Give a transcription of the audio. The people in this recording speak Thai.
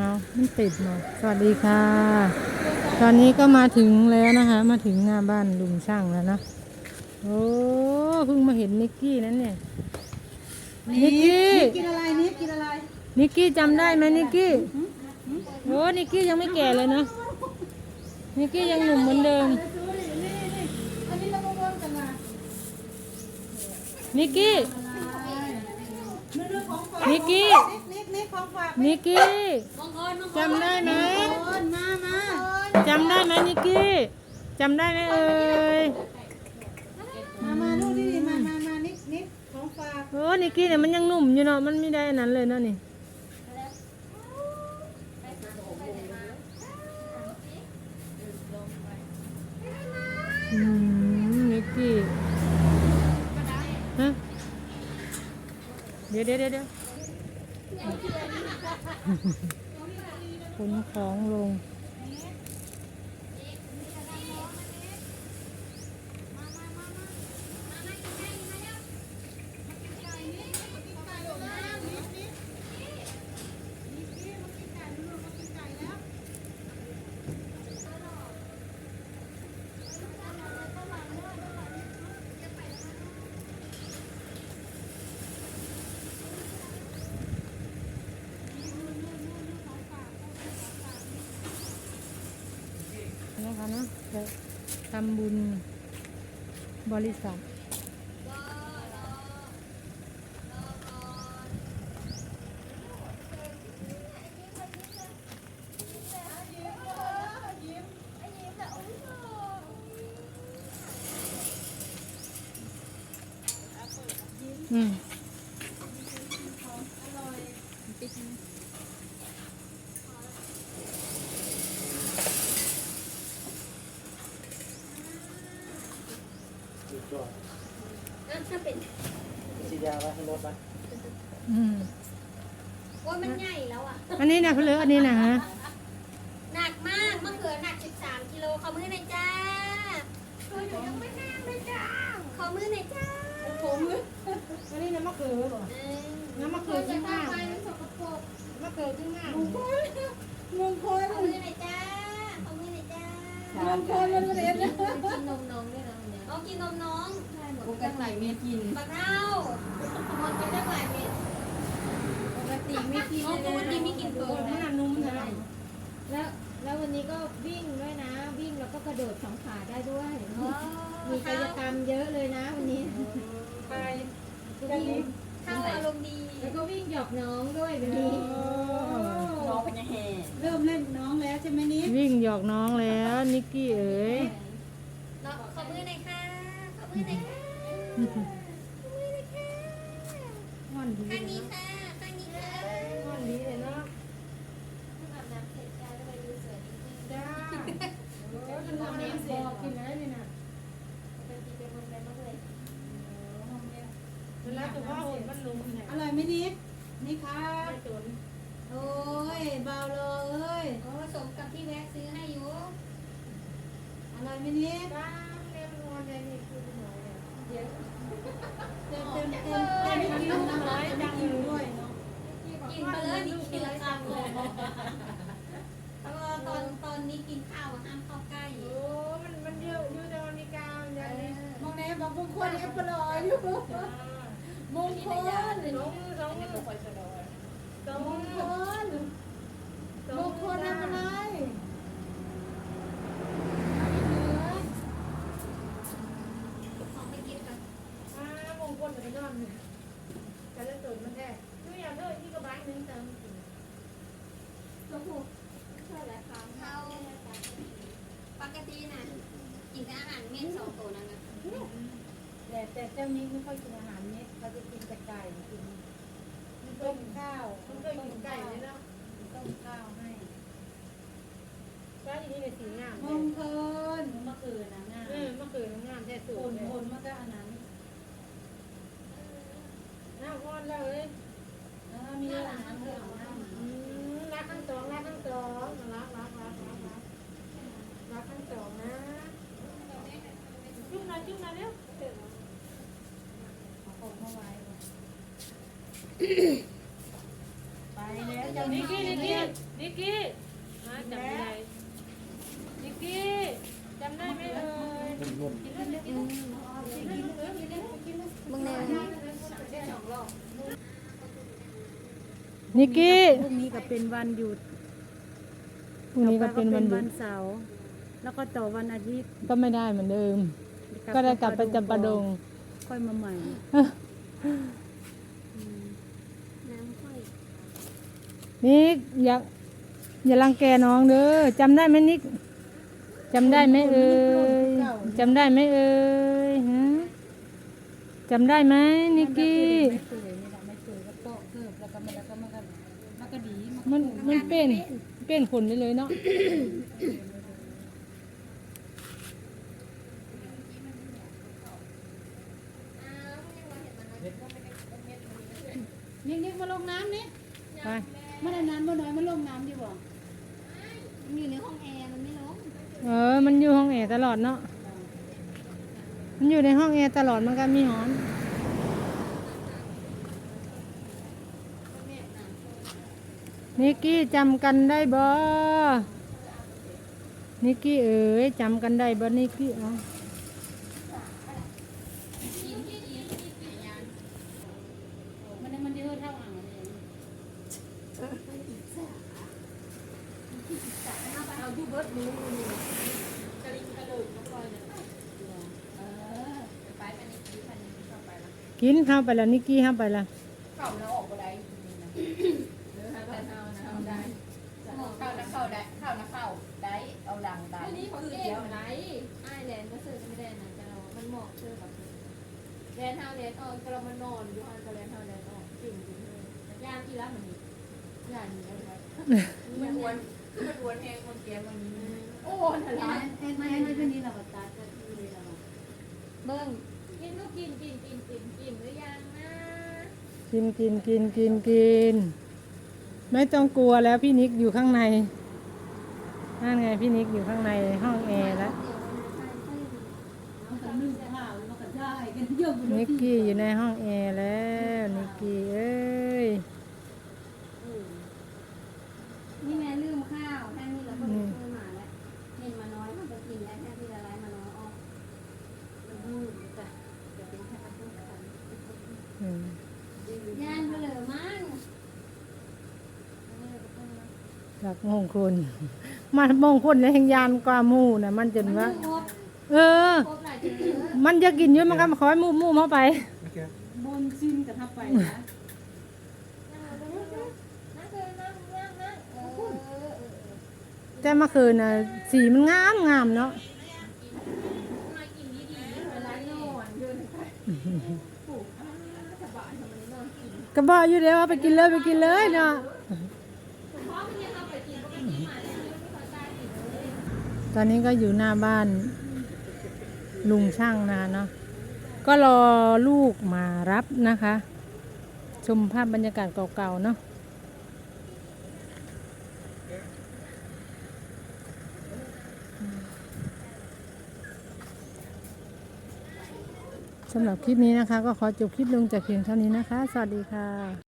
เอามันติดหมดสวัสดีค่ะ ตอนนี้ก็มาถึงแล้วนะคะ มาถึงหน้าบ้านลุงช่างแล้วนะโอ้เพิ่งมาเห็นนิกกี้นั้นเนี่ยนิกกี้กินอะไรนิดกินอะไรนิกกี้จำได้ไหมนิกกี้โอ้นิกกี้ยังไม่แก่เลยนะนิกกี้ยังหนุ่มเหมือนเดิมอันนี้เราก็ร่วมกันมานิกกี้เรื่อง ของฝากนิกกี้นิดนิดของฝากนิกกี้จำได้ไหมคนมามาจำได้ไหมนิกกี้จำได้ไหมเอ่ยมามาลูกนี่มามามานิดนิดของฝากโอ้นิกกี้เนี่ยมันยังหนุ่มอยู่เนาะมันไม่ได้อันนั้นเลยเนาะนี่อืมนิกกี้ฮะเดี๋ยวเดี๋ยวเดี๋ยวเดี๋ยว ขนของลง นะคะเนาะจะทำบุญบริษัทอืม ไว้ให้รถไว้อืมโอ้ยมันใหญ่แล้วอะ อันนี้นะเขาเลือกอันนี้นะฮะหนักมากมะเขือหนัก 13กิโลขอมือหน่อยจ้าเออหนูยังไม่แห้งเลยจ้าขอมือหน่อยจ้าผมเลยอันนี้น้ำมะเขือเหรอเออน้ำมะเขือขึ้นมากไปมันสกปรกมะเขือขึ้นมากมงคลมงคลขอมือหน่อยจ้าขอมือหน่อยจ้ามงคลมันเรียนเลยกินนมน้องด้วยนะเนี่ยเอากินนมน้องใช่หมดปกติไม่กินบักเน่าหมดไปตั้งหลายเม็ดปกติไม่กินอ๋อปกติไม่กินเปลืโอ้อยกมันนะน่ะนุ่มนะแล้วแล้ววันนี้ก็วิ่งด้วยนะ วิ่งแล้วก็กระโดดสองขาได้ด้วยอ๋อมีกายกรรมเยอะเลยนะวันนี้ไปก็วิ่งเข้าอารมณ์ดี แล้วก็วิ่งหยอกน้องด้วยวันนี้น้องเป็นยังไงเริ่มเล่นน้องแล้วใช่ไหมนิดวิ่งหยอกน้องแล้วนิกกี้เอ๋ยเนาะขอมือหน่อยค่ะขอมือห น่อยค่ะขอมือหน่อยค่ะม่อนดีข้างนี้ค่ะงนี้ค่ะม่อนดีเลยเนาะอาบน้ำเสร็จจ้าแล้วไปดูเสือนิดนึงจ้าโอ้ยมันนอนเองบอกกินอะไรนี่นะเป็นทีเป็นคนไปมาเลยเวลาตัวพ่อเห็นมันนุ่มแหละอร่อยไหมนิดนี่ครับไม่ตุนโอ้ยเบาเลยเอ้ยโอ้สมกับที่แวะซื้อให้อยู่อร่อยไหมนิดบ้างเรียนนอนเลยนี่คือ เต็มเต็มเต็มเต็มคิวน้อยจังด้วยเนาะกินไปเลยนี่กินละคำเลยแล้วก็ตอนตอนนี้กินข้าวห้ามเข้าใกล้โอ้ มันมันเยอะอยู่แต่วันนี้กาอย่างนี้มองแน่บางคนคนเอฟลอยอยู่มงคลสองมืองมืองมือสองมงคลมงคลทำอะไรของไปกินกับ อ่ามงคลจะนอนเนี่ยจะเล่นตุนมันแท้ดูอย่างเธอที่กระบะนึงเติม ตัวผูกช่วยหลายครั้งเข้าปกติน่ะกินแต่อาหารเม็ดสองตัวนั่นนะ แต่เจ้านี้ไม่ค่อยกินอาหารเม็ดเขาจะกินแต่ไก่กินต้มข้าวมันเคยกินไก่เลยเนาะต้มข้าวให้ก็ทีนี้เป็นสีงามมงคลเมื่อคืนนะงาเออเมื่อคืนงามแท้สุดคนเลยคนมันก็อันนั้นน้ำร้อนแล้วเลยแล้วมีอาหารเพื่อเอาน้อืมรักทั้งสองรักทั้งสองรักรักรักรักรักรักทั้งสองนะจุ่มหน่อยจุ่มหน่อยเร็วำเอาของมาไว้ไปแล้วจ้นิกกี้นิกกี้นิกกี้มาจำได้นิกกี้จำได้ไหมเอ่ยนุ่มมึงเนี่ยนิกกี้พรุ่งนี้ก็เป็นวันหยุดพรุ่งนี้ก็เป็นวันหยุวัดนเสาร์แล้วก็ต่อวันอาทิตย์ก็ไม่ได้เหมือนเดิม ก็ได้กลับไปจำปาดง ค่อยมาใหม่น้ำค่อยนิกอย่าอย่ารังแกน้องเด้อจำได้ไหมนิกจำได้ไหมเอ่ยจำได้ไหมเอ่ยฮะจำได้ไหมนิกกี้ไม่เคยนี่แหละไม่เคยก็โตะเกิบแล้วก็มันแล้วก็มันก็มันก็ดีมันมันมันเป็นเป็นขนได้เลยเนาะ นี่นี่มาลงน้ำนี่ ไป มันนานๆบ่น้อยมัน ลงน้ำดีบ่มันอยู่ในห้องแอร์มันไม่ร้องเออ มันอยู่ห้องแอร์ตลอดเนาะ มันอยู่ในห้องแอร์ตลอดมันก็มีหอน นิกกี้จำกันได้บ่ นิกกี้เอ๋ยจำกันได้บ่ นิกกี้เอ๋อ มันมันเยอะเท่าอ่างเลย กินข้าวไปแล้วนิกกี้ข้าวไปแล้วเข้าแล้วออกบ่ได้หรือหาแต่เข้านะเอาได้เข้านะเข้าได้เข้านะเข้าได้เอาดังได้อันนี้ของเจ๊ไหนไอ้แลนด์มาเสิร์ฟไม่ได้นะจะเรามันเหมาะเจอกับแลนด์เฮาแลนด์ออกกระมันนอนอยู่ฮันกระแลนด์เฮาแลนด์ออกจริงจริงเลยยานที่ร้านมันนี่ยานนี่อะไรมันวนคือมันวนแหงคนเกียมันโอ้นั่นแอล่ะนแอนแอนไม่เป็นนี่เราก็ตัดก็คือเลยเราเบิ้ง กินก็กินกินกินกินกินหรือยังนะกินกินกินกินกิน ไม่ต้องกลัวแล้วพี่นิกอยู่ข้างในนั่นไงพี่นิกอยู่ข้างในห้องแอร์แล้วมันก็นึ่งข้าวมันก็ได้กันเยอะนิกกี้อยู่ในห้องแอร์แล้วนิกกี้เอ้ย นี่แม่ลืมข้าวแค่นี้เราก็ลืมมาแล้วเห็นมาน้อยมันจะกินแล้วแค่ที่ละลายมาน้อยออกมันดูแต่จะเป็นแค่กระตุ้นกัน อืม ย่านไปเลยมั้งหลักมงคลมันมงคลแรงยานกว่าหมู่นะมันจนว่าครบเออครบหลายจุดเยอะมันจะกินเยอะมันก็ขอให้หมู่หมู่เข้าไปบนซิมกับทับไปนะนั่งเลยนั่งเลยนั่งนั่งนั่งเออเออเออแต่เมื่อคืนน่ะสีมันงามงามเนาะ ก็บอกอยู่เดี๋ยวว่าไปกินเลยไปกินเลยเนาะตอนเลยตอนนี้ก็อยู่หน้าบ้านลุงช่างนะเนาะก็รอลูกมารับนะคะ ชมภาพบรรยากาศเก่าๆเนาะ สำหรับคลิปนี้นะคะ ก็ขอจบคลิปลงจากเพียงเท่านี้นะคะ สวัสดีค่ะ